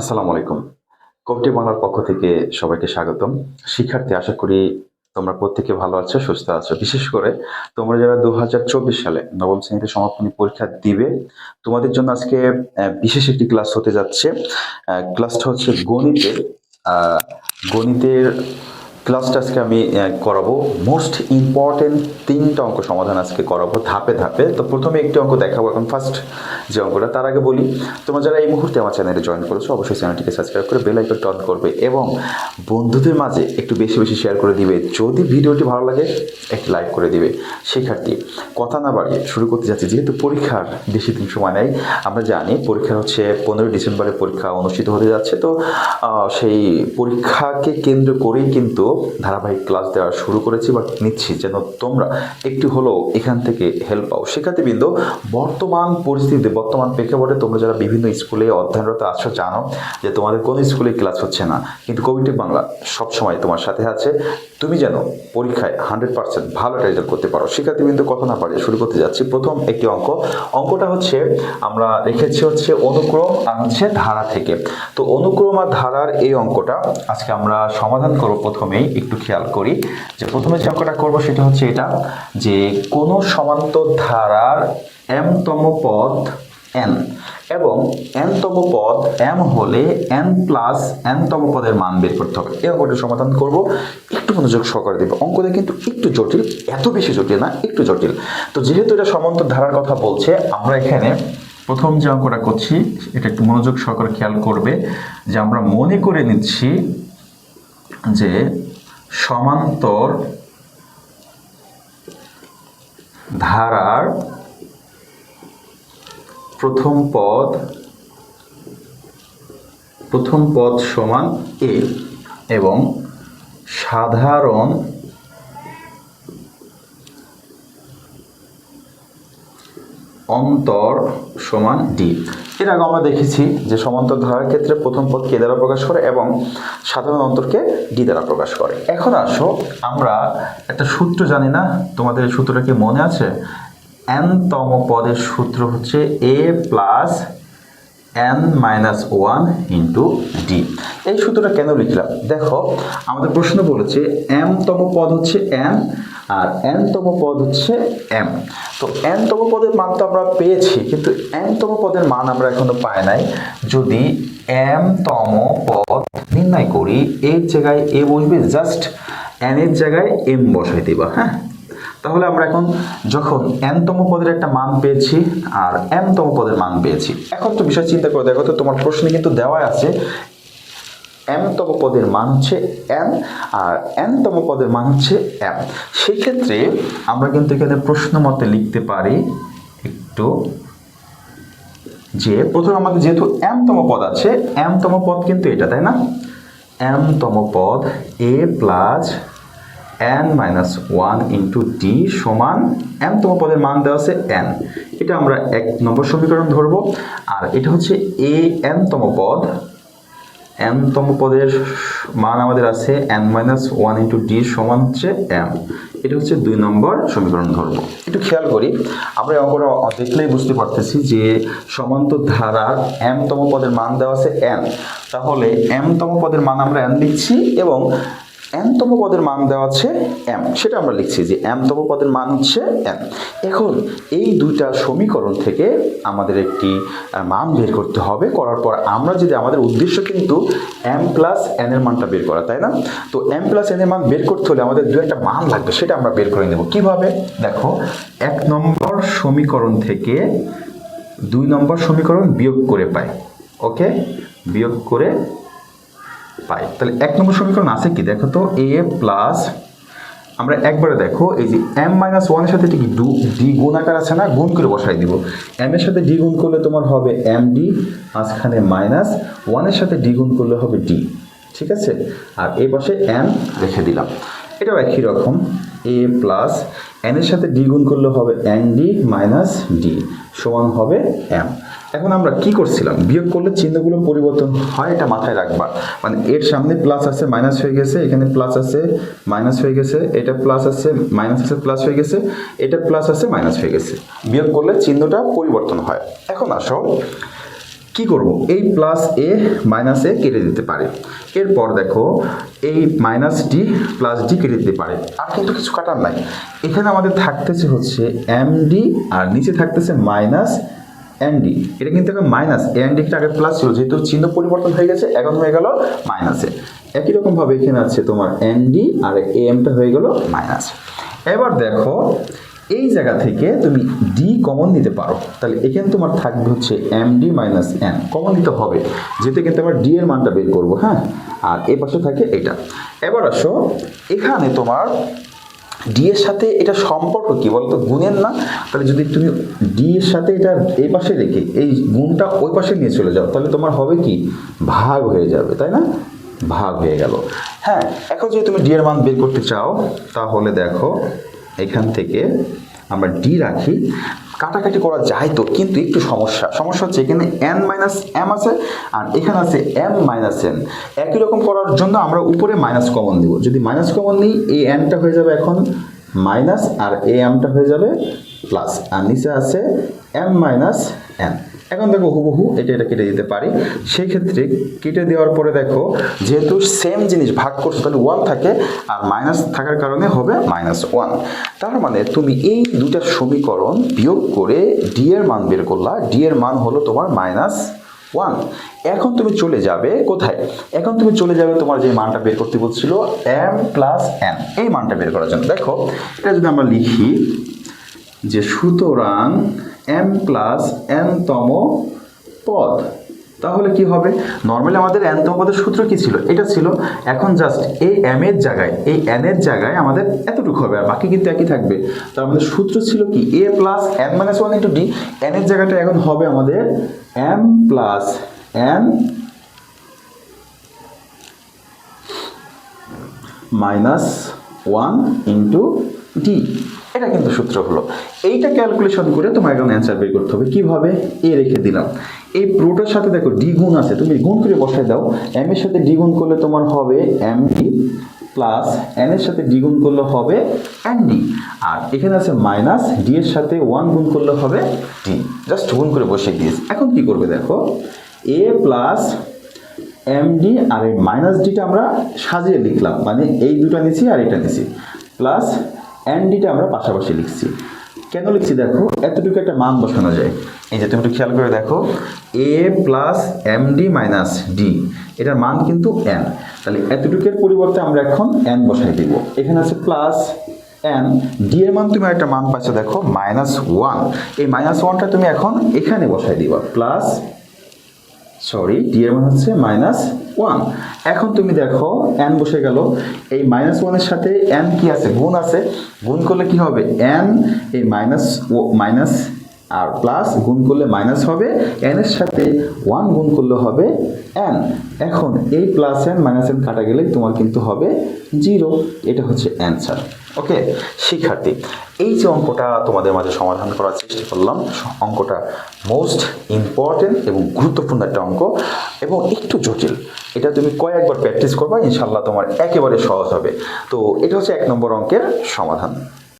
আসসালামু আলাইকুম। কবিটি বাংলার পক্ষ থেকে সবাইকে স্বাগতম। শিক্ষার্থী, আশা করি তোমরা প্রত্যেকে ভালো আছো, সুস্থ আছো। বিশেষ করে তোমরা যারা দু হাজার চব্বিশ সালে নবম শ্রেণীতে সমাপনী পরীক্ষা দিবে, তোমাদের জন্য আজকে বিশেষ একটি ক্লাস হতে যাচ্ছে। ক্লাসটা হচ্ছে গণিতের গণিতের ক্লাসটা আজকে আমি করাবো। মোস্ট ইম্পর্টেন্ট তিনটা অঙ্ক সমাধান আজকে করাবো, ধাপে ধাপে। তো প্রথমে একটি অঙ্ক দেখাবো, এখন ফার্স্ট যে অঙ্কটা, তার আগে বলি, তোমরা যারা এই মুহূর্তে আমার চ্যানেলে জয়েন করেছ, অবশ্যই চ্যানেলটিকে সাবস্ক্রাইব করে বেল আইকনটা অন করবে এবং বন্ধুদের মাঝে একটু বেশি বেশি শেয়ার করে দিবে। যদি ভিডিওটি ভালো লাগে, একটি লাইক করে দিবে। শিক্ষার্থী, কথা না বাড়িয়ে শুরু করতে যাচ্ছি। যেহেতু পরীক্ষার বেশি দিন সময় নেই, আমরা জানি পরীক্ষা হচ্ছে পনেরোই ডিসেম্বরে পরীক্ষা অনুষ্ঠিত হতে যাচ্ছে। তো সেই পরীক্ষাকে কেন্দ্র করেই কিন্তু ধারাবাহিক ক্লাস দেওয়া শুরু করেছি বা নিচ্ছি যেন তোমরা একটু হলেও এখান থেকে হেল্প পাও। শিক্ষার্থীবৃন্দ বর্তমান পরিস্থিতিতে, বর্তমান প্রেক্ষাপটে তোমরা যারা বিভিন্ন স্কুলে অধ্যয়নরত আছো, জানো যে তোমাদের কোন স্কুলে ক্লাস হচ্ছে না। কিন্তু কবিটি বাংলা সবসময় তোমার সাথে আছে। তুমি যেন পরীক্ষায় হান্ড্রেড পার্সেন্ট ভালো রেজাল্ট করতে পারো। শিক্ষার্থীবৃন্দ কথা না পারে শুরু করতে যাচ্ছি। প্রথম একটি অঙ্ক। অঙ্কটা হচ্ছে, আমরা রেখেছি হচ্ছে অনুক্রম আর হচ্ছে ধারা থেকে। তো অনুক্রম আর ধারার এই অঙ্কটা আজকে আমরা সমাধান করব প্রথমেই একটু খেয়াল করি। যে প্রথমে যে অঙ্কটা করব সেটা হচ্ছে এটা, যে কোনো সমান্তর ধারার এমতম পদ এন এবং এনতম পদ এম হলে এন প্লাস এনতম পদের মান বের করতে হবে। এই অঙ্কটি সমাধান করব। একটু মনোযোগ সহকারে দেবে অঙ্কটা কিন্তু একটু জটিল, এত বেশি জটিল না, একটু জটিল। তো যেহেতু এটা সমান্তর ধারার কথা বলছে, আমরা এখানে প্রথম যে অঙ্কটা করছি, এটা একটু মনোযোগ সহকারে খেয়াল করবে যে আমরা মনে করে নিচ্ছি যে সমান্তর ধারার প্রথম পদ প্রথম পদ সমান এ এবং সাধারণ অন্তর সমান ডি এর আগে আমরা দেখেছি যে সমান্তর ধারার ক্ষেত্রে প্রথম পদ কে দ্বারা প্রকাশ করে এবং সাধারণ অন্তরকে ডি দ্বারা প্রকাশ করে। এখন আসো, আমরা একটা সূত্র জানি না, তোমাদের সূত্রটা কি মনে আছে? এন তম পদের সূত্র হচ্ছে A plus N minus one into D এই সূত্রটা কেন লিখলাম? দেখো, আমাদের প্রশ্ন বলেছে এম তম পদ হচ্ছে এন আর এন তম পদ হচ্ছে এম তো এন তম পদের মান তো আমরা পেয়েছি, কিন্তু এন তম পদের মান আমরা এখনও পাই নাই। যদি এম তম পদ নির্ণয় করি, এর জায়গায় এ বসবে জাস্ট এন এর জায়গায় এম বসাই দিবা হ্যাঁ? তাহলে আমরা এখন যখন এনতম পদের একটা মান পেয়েছি আর এমতম পদের মান পেয়েছি। এখন তো বিষয় চিন্তা করে দেখো, তো তোমার প্রশ্নে কিন্তু দেওয়া আছে এমতম পদের মান হচ্ছে এন, আর এনতম পদের মান হচ্ছে এম। সেক্ষেত্রে আমরা কিন্তু এখানে প্রশ্ন মতে লিখতে পারি একটু যে, প্রথমে আমাদের যেহেতু এমতম পদ আছে এমতম পদ কিন্তু এটা, তাই না? এমতম পদ A plus N minus one into D সমান এমতম পদের মান দেওয়া আছে এন। এটা আমরা এক নম্বর সমীকরণ ধরবো, আর এটা হচ্ছে এ এনতম পদ এনতম পদের মান আমাদের আছে N minus one into D সমান হচ্ছে এম এটা হচ্ছে দুই নম্বর সমীকরণ ধরবো একটু খেয়াল করি, আমরা অঙ্কটা দেখলেই বুঝতে পারতেছি যে সমান্তর ধারার এমতম পদের মান দেওয়া আছে এন তাহলে এমতম পদের মান আমরা এন লিখছি এবং এমতম পদের মান দেওয়া আছে এম। সেটা আমরা লিখছি যে এমতম পদের মান হচ্ছে এম। এখন এই দুইটা সমীকরণ থেকে আমাদের একটি মান বের করতে হবে। করার পর আমরা যদি আমাদের উদ্দেশ্য কিন্তু এম প্লাস এন এর মানটা বের করা, তাই না? তো এম প্লাস এন এর মান বের করতে হলে আমাদের দু একটা মান লাগবে, সেটা আমরা বের করে নেব। কীভাবে? দেখো, এক নম্বর সমীকরণ থেকে দুই নম্বর সমীকরণ বিয়োগ করে পাই, ওকে? বিয়োগ করে পাই। তাহলে এক নম্বর সমীকরণ আছে কি? দেখো তো এ প্লাস আমরা একবারে দেখো, এই যে এম মাইনাস ওয়ানের সাথে কি ডু ডি গুণ আকার আছে না? গুণ করে বসাই দিব। এম এর সাথে ডি গুণ করলে তোমার হবে এম ডি মাঝখানে মাইনাস ওয়ানের সাথে ডি গুণ করলে হবে ডি ঠিক আছে? আর এই পাশে এম রেখে দিলাম। এটাও একই রকম এ প্লাস এন এর সাথে ডি গুণ করলে হবে এন ডি মাইনাস ডি সমান হবে এম এখন আমরা কি করছিলাম? বিয়োগ করলে চিহ্নগুলো পরিবর্তন হয়, এটা মাথায় রাখবা। মানে এর সামনে প্লাস আছে মাইনাস হয়ে গেছে, এখানে প্লাস আছে মাইনাস হয়ে গেছে, এটা প্লাস আছে মাইনাস আছে প্লাস হয়ে গেছে, এটা প্লাস আছে মাইনাস হয়ে গেছে। বিয়োগ করলে চিহ্নটা পরিবর্তন হয়। এখন আসো, কি করব? এই প্লাস এ মাইনাস এ কেটে দিতে পারে। এরপর দেখো, এই মাইনাস ডি প্লাস ডি কেটে দিতে পারে। আর কিন্তু কিছু কাটার নাই। এখানে আমাদের থাকতেছে হচ্ছে এম ডি আর নিচে থাকতেছে মাইনাস ডি এটা কিন্তু এখন মাইনাস এন ডিটা আগে প্লাস ছিল, যেহেতু চিহ্ন পরিবর্তন হয়ে গেছে, এখন হয়ে গেল মাইনাসে একই রকম ভাবে এখানে আছে তোমার ডি আর এমটা হয়ে গেল মাইনাস এবার দেখো, এই জায়গা থেকে তুমি ডি কমন নিতে পারো। তাহলে এখানে তোমার থাকবে হচ্ছে M D minus N common নিতে হবে, যেহেতু কিন্তু আমরা ডি এর মানটা বের করব হ্যাঁ? আর এ পাশে থাকে এটা। এবার আসো, এখানে তোমার ডি এর সাথে এটা সম্পর্ক কি বলতো? গুণের না? তাহলে যদি তুমি ডি এর সাথে এটা এই পাশে রেখে এই গুণটা ওই পাশে নিয়ে চলে যাও, তাহলে তোমার হবে কি? ভাগ হয়ে যাবে, তাই না? ভাগ হয়ে গেল। হ্যাঁ এখন যদি তুমি ডি এর মান বের করতে চাও, তাহলে দেখো, এখান থেকে আমরা ডি রাখি। কাটাকাটি করা যায় তো, কিন্তু একটু সমস্যা। সমস্যা হচ্ছে এখানে এন মাইনাস এম আছে আর এখানে আছে এম মাইনাস এন একই রকম করার জন্য আমরা উপরে মাইনাস কমন দিব। যদি মাইনাস কমন নিই, এই এনটা হয়ে যাবে এখন মাইনাস আর এ এমটা হয়ে যাবে প্লাস আর নিচে আছে এম মাইনাস এন এখন দেখো হুবহু এটা এটা কেটে দিতে পারি। সেই ক্ষেত্রে কেটে দেওয়ার পরে দেখো, যেহেতু সেম জিনিস ভাগ করছ, তাহলে ওয়ান থাকে আর মাইনাস থাকার কারণে হবে মাইনাস ওয়ান তার মানে তুমি এই দুটা সমীকরণ বিয়োগ করে ডি এর মান বের করলা ডি এর মান হলো তোমার মাইনাস ওয়ান এখন তুমি চলে যাবে কোথায়? এখন তুমি চলে যাবে তোমার যে মানটা বের করতে বলছিল এম প্লাস এন এই মানটা বের করার জন্য। দেখো, এটা যদি আমরা লিখি যে সুতরাং এম প্লাস এন তম পদ। তাহলে কি হবে? নর্মালি আমাদের এন তম পদের সূত্র কি ছিল? এটা ছিল, এখন জাস্ট এই এম এর জায়গায়, এই এন এর জায়গায় আমাদের এতটুকু হবে, আর বাকি কিন্তু একই থাকবে। তার আমাদের সূত্র ছিল কি? A plus N minus one into D N এর জায়গাটা এখন হবে আমাদের M plus N minus one into D এটা কিন্তু সূত্র হলো। এইটা ক্যালকুলেশন করে তোমার এখন অ্যান্সার বের করতে হবে। কীভাবে? এ রেখে দিলাম। এই প্রোটার সাথে দেখো ডি গুণ আছে। তুমি গুণ করে বসায় দাও। এম এর সাথে ডি গুণ করলে তোমার হবে এম ডি প্লাস এন এর সাথে ডি গুণ করলে হবে এন ডি আর এখানে আছে মাইনাস ডি এর সাথে ওয়ান গুণ করলে হবে ডি জাস্ট গুণ করে বসে দিয়েছি। এখন কি করবে দেখো? এ প্লাস এমডি আর এই মাইনাস ডিটা আমরা সাজিয়ে লিখলাম। মানে এই দুটো নিছি আর এটা নিছি। প্লাস এনডিটা আমরা পাশাপাশি লিখছি। কেন লিখছি দেখো? এতটুকু একটা মান বসানো যায়। এই যে তুমি একটু খেয়াল করে দেখো। A plus M D minus D এটার মান কিন্তু এন তাহলে এতটুকের পরিবর্তে আমরা এখন এন বসাই দিব। এখানে আছে প্লাস এন ডি এর মান তুমি একটা মান পাচ্ছ দেখো মাইনাস ওয়ান এই মাইনাস ওয়ানটা তুমি এখন এখানে বসাই দিবা। প্লাস সরি ডি এর মান হচ্ছে মাইনাস ওয়ান এখন তুমি দেখো এন বসে গেল। এই মাইনাস ওয়ানের সাথে এন কি আছে? গুণ আছে। গুণ করলে কি হবে? এন এই মাইনাস মাইনাস আর প্লাস গুণ করলে মাইনাস হবে। এন এর সাথে ওয়ান গুণ করলে হবে এন এখন এই প্লাস এন মাইনাস এন কাটা গেলে তোমার কিন্তু হবে জিরো এটা হচ্ছে অ্যান্সার ওকে শিক্ষার্থী, এই যে অঙ্কটা তোমাদের মাঝে সমাধান করার চেষ্টা করলাম, অঙ্কটা মোস্ট ইম্পর্টেন্ট এবং গুরুত্বপূর্ণ একটা অঙ্ক। এবং একটু জটিল। এটা তুমি কয়েকবার প্র্যাকটিস করবা ইনশাল্লাহ তোমার একেবারে সহজ হবে। তো এটা হচ্ছে এক নম্বর অঙ্কের সমাধান।